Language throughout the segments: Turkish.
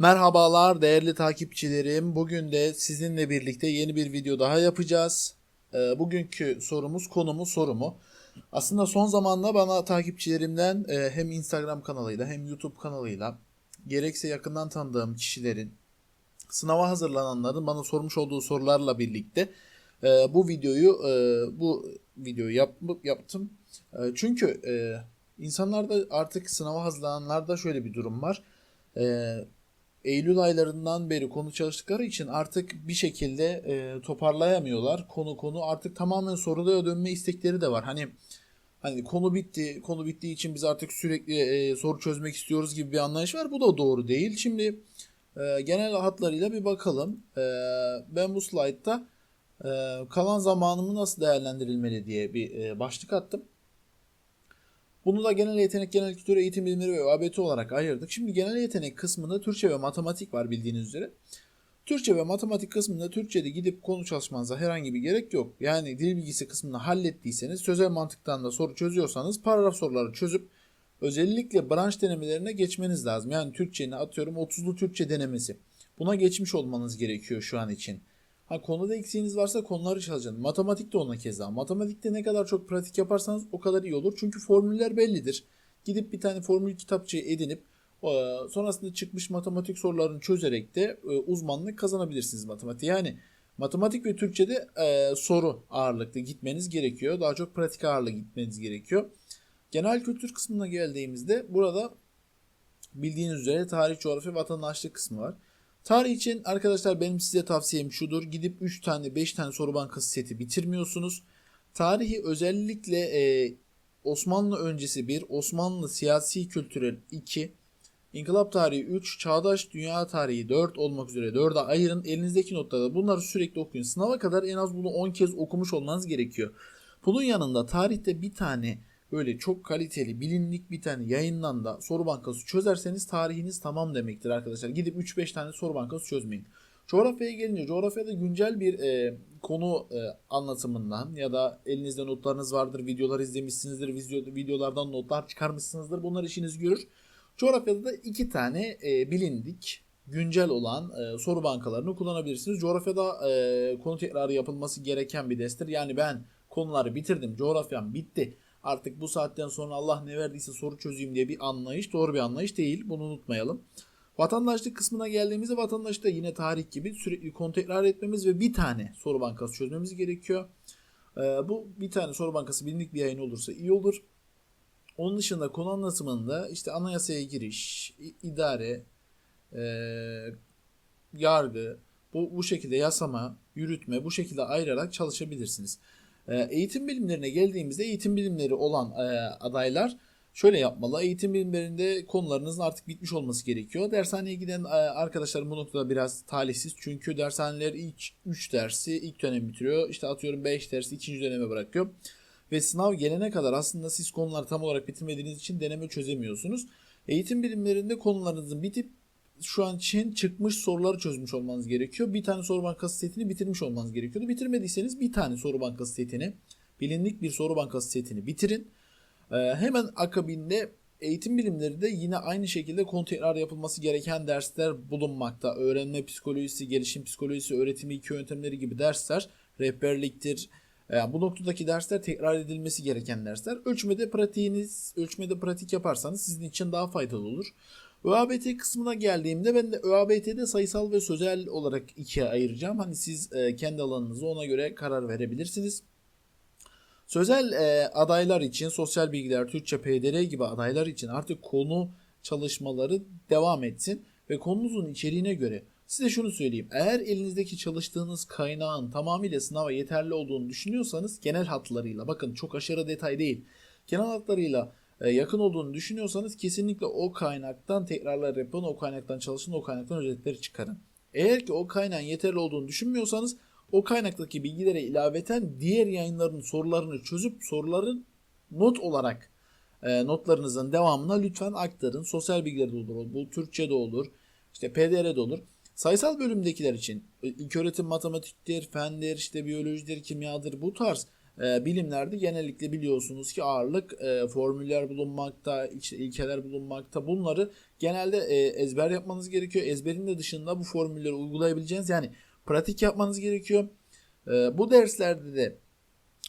Merhabalar değerli takipçilerim. Bugün de sizinle birlikte yeni bir video daha yapacağız. Ee, bugünkü sorumuz konumuz sorumu. Aslında son zamanda bana takipçilerimden e, hem Instagram kanalıyla hem YouTube kanalıyla gerekse yakından tanıdığım kişilerin sınava hazırlananların bana sormuş olduğu sorularla birlikte e, bu videoyu e, bu videoyu yap, yaptım. Çünkü insanlarda artık sınava hazırlananlarda şöyle bir durum var. Eylül aylarından beri konu çalıştıkları için artık bir şekilde e, toparlayamıyorlar. Konu konu artık tamamen sorulara dönme istekleri de var. Hani hani konu bitti, konu bittiği için biz artık sürekli e, soru çözmek istiyoruz gibi bir anlayış var. Bu da doğru değil. Şimdi e, genel hatlarıyla bir bakalım. E, ben bu slaytta e, kalan zamanımı nasıl değerlendirilmeli diye bir e, başlık attım. Bunu da genel yetenek, genel kültür, eğitim bilimleri ve ÖABT olarak ayırdık. Şimdi genel yetenek kısmında Türkçe ve matematik var bildiğiniz üzere. Türkçe ve matematik kısmında Türkçe'de gidip konu çalışmanıza herhangi bir gerek yok. Yani dil bilgisi kısmını hallettiyseniz, sözel mantıktan da soru çözüyorsanız paragraf soruları çözüp özellikle branş denemelerine geçmeniz lazım. Yani Türkçe'ni atıyorum 30'lu Türkçe denemesi. Buna geçmiş olmanız gerekiyor şu an için. Ha konuda eksiğiniz varsa konuları çalışın. Matematik de ona keza. Matematikte ne kadar çok pratik yaparsanız o kadar iyi olur. Çünkü formüller bellidir. Gidip bir tane formül kitapçığı edinip e, sonrasında çıkmış matematik sorularını çözerek de e, uzmanlık kazanabilirsiniz matematik. Yani matematik ve Türkçe'de e, soru ağırlıklı gitmeniz gerekiyor. Daha çok pratik ağırlığı gitmeniz gerekiyor. Genel kültür kısmına geldiğimizde burada bildiğiniz üzere tarih, coğrafya, vatandaşlık kısmı var. Tarih için arkadaşlar benim size tavsiyem şudur. Gidip 3 tane 5 tane soru bankası seti bitirmiyorsunuz. Tarihi özellikle e, Osmanlı öncesi 1, Osmanlı siyasi kültürel 2, İnkılap tarihi 3, Çağdaş Dünya tarihi 4 olmak üzere 4'e ayırın. Elinizdeki notlarda bunları sürekli okuyun. Sınava kadar en az bunu 10 kez okumuş olmanız gerekiyor. Bunun yanında tarihte bir tane böyle çok kaliteli bilinlik bir tane yayından da soru bankası çözerseniz tarihiniz tamam demektir arkadaşlar. Gidip 3-5 tane soru bankası çözmeyin. Coğrafyaya gelince coğrafyada güncel bir e, konu e, anlatımından ya da elinizde notlarınız vardır, videolar izlemişsinizdir, video, videolardan notlar çıkarmışsınızdır. Bunlar işiniz görür. Coğrafyada da iki tane e, bilindik güncel olan e, soru bankalarını kullanabilirsiniz. Coğrafyada e, konu tekrarı yapılması gereken bir derstir. Yani ben konuları bitirdim, coğrafyam bitti artık bu saatten sonra Allah ne verdiyse soru çözeyim diye bir anlayış doğru bir anlayış değil. Bunu unutmayalım. Vatandaşlık kısmına geldiğimizde vatandaşta yine tarih gibi sürekli konu tekrar etmemiz ve bir tane soru bankası çözmemiz gerekiyor. Ee, bu bir tane soru bankası bilindik bir yayın olursa iyi olur. Onun dışında konu anlatımında işte anayasaya giriş, idare, e, yargı, bu, bu şekilde yasama, yürütme bu şekilde ayırarak çalışabilirsiniz. Ee, eğitim bilimlerine geldiğimizde eğitim bilimleri olan e, adaylar şöyle yapmalı. Eğitim bilimlerinde konularınızın artık bitmiş olması gerekiyor. Dershaneye giden e, arkadaşlar bu noktada biraz talihsiz. Çünkü dershaneler ilk 3 dersi ilk dönem bitiriyor. İşte atıyorum 5 dersi ikinci döneme bırakıyor. Ve sınav gelene kadar aslında siz konuları tam olarak bitirmediğiniz için deneme çözemiyorsunuz. Eğitim bilimlerinde konularınızın bitip şu an için çıkmış soruları çözmüş olmanız gerekiyor. Bir tane soru bankası setini bitirmiş olmanız gerekiyordu. Bitirmediyseniz bir tane soru bankası setini, bilindik bir soru bankası setini bitirin. Ee, hemen akabinde eğitim bilimleri de yine aynı şekilde konu yapılması gereken dersler bulunmakta. Öğrenme psikolojisi, gelişim psikolojisi, öğretimi iki yöntemleri gibi dersler, rehberliktir. Yani bu noktadaki dersler tekrar edilmesi gereken dersler. Ölçmede pratiğiniz, ölçmede pratik yaparsanız sizin için daha faydalı olur. ÖABT kısmına geldiğimde ben de ÖABT'de sayısal ve sözel olarak ikiye ayıracağım. Hani siz e, kendi alanınızı ona göre karar verebilirsiniz. Sözel e, adaylar için sosyal bilgiler, Türkçe, PDR gibi adaylar için artık konu çalışmaları devam etsin ve konunuzun içeriğine göre size şunu söyleyeyim. Eğer elinizdeki çalıştığınız kaynağın tamamıyla sınava yeterli olduğunu düşünüyorsanız genel hatlarıyla bakın çok aşırı detay değil. Genel hatlarıyla yakın olduğunu düşünüyorsanız kesinlikle o kaynaktan tekrarlar yapın, o kaynaktan çalışın, o kaynaktan özetleri çıkarın. Eğer ki o kaynağın yeterli olduğunu düşünmüyorsanız o kaynaktaki bilgilere ilaveten diğer yayınların sorularını çözüp soruların not olarak e, notlarınızın devamına lütfen aktarın. Sosyal bilgiler de olur, bu Türkçe de olur, işte PDR'de olur. Sayısal bölümdekiler için e, ilköğretim matematiktir, fendir, işte biyolojidir, kimyadır bu tarz e, bilimlerde genellikle biliyorsunuz ki ağırlık e, formüller bulunmakta, ilkeler bulunmakta. Bunları genelde e, ezber yapmanız gerekiyor. Ezberin de dışında bu formülleri uygulayabileceğiniz yani pratik yapmanız gerekiyor. E, bu derslerde de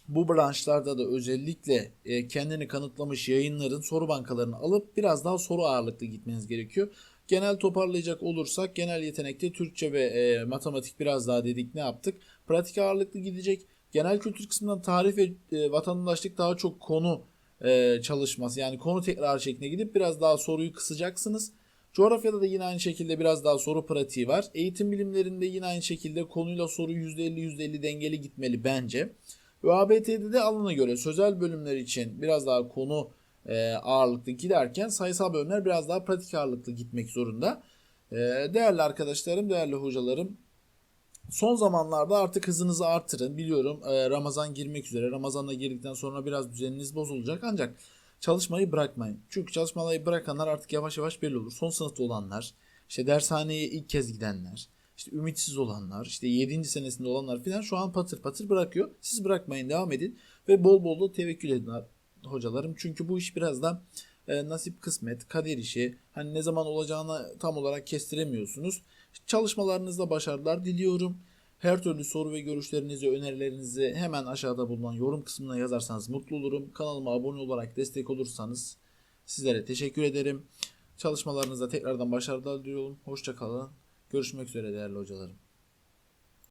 bu branşlarda da özellikle e, kendini kanıtlamış yayınların soru bankalarını alıp biraz daha soru ağırlıklı gitmeniz gerekiyor. Genel toparlayacak olursak genel yetenekte Türkçe ve e, matematik biraz daha dedik ne yaptık? Pratik ağırlıklı gidecek. Genel kültür kısmından tarih ve e, vatandaşlık daha çok konu e, çalışması yani konu tekrar şeklinde gidip biraz daha soruyu kısacaksınız. Coğrafyada da yine aynı şekilde biraz daha soru pratiği var. Eğitim bilimlerinde yine aynı şekilde konuyla soru %50 %50 dengeli gitmeli bence. Ve ABT'de de alana göre sözel bölümler için biraz daha konu e, ağırlıklı giderken sayısal bölümler biraz daha pratik ağırlıklı gitmek zorunda. E, değerli arkadaşlarım, değerli hocalarım son zamanlarda artık hızınızı artırın. Biliyorum e, Ramazan girmek üzere. Ramazan'da girdikten sonra biraz düzeniniz bozulacak ancak çalışmayı bırakmayın. Çünkü çalışmayı bırakanlar artık yavaş yavaş belli olur. Son sınıfta olanlar, işte dershaneye ilk kez gidenler, işte ümitsiz olanlar, işte 7. senesinde olanlar filan şu an patır patır bırakıyor. Siz bırakmayın, devam edin ve bol bol da tevekkül edin hocalarım. Çünkü bu iş biraz da e, nasip kısmet, kader işi. Hani ne zaman olacağını tam olarak kestiremiyorsunuz. Çalışmalarınızda başarılar diliyorum. Her türlü soru ve görüşlerinizi, önerilerinizi hemen aşağıda bulunan yorum kısmına yazarsanız mutlu olurum. Kanalıma abone olarak destek olursanız sizlere teşekkür ederim. Çalışmalarınızda tekrardan başarılar diliyorum. Hoşçakalın. Görüşmek üzere değerli hocalarım.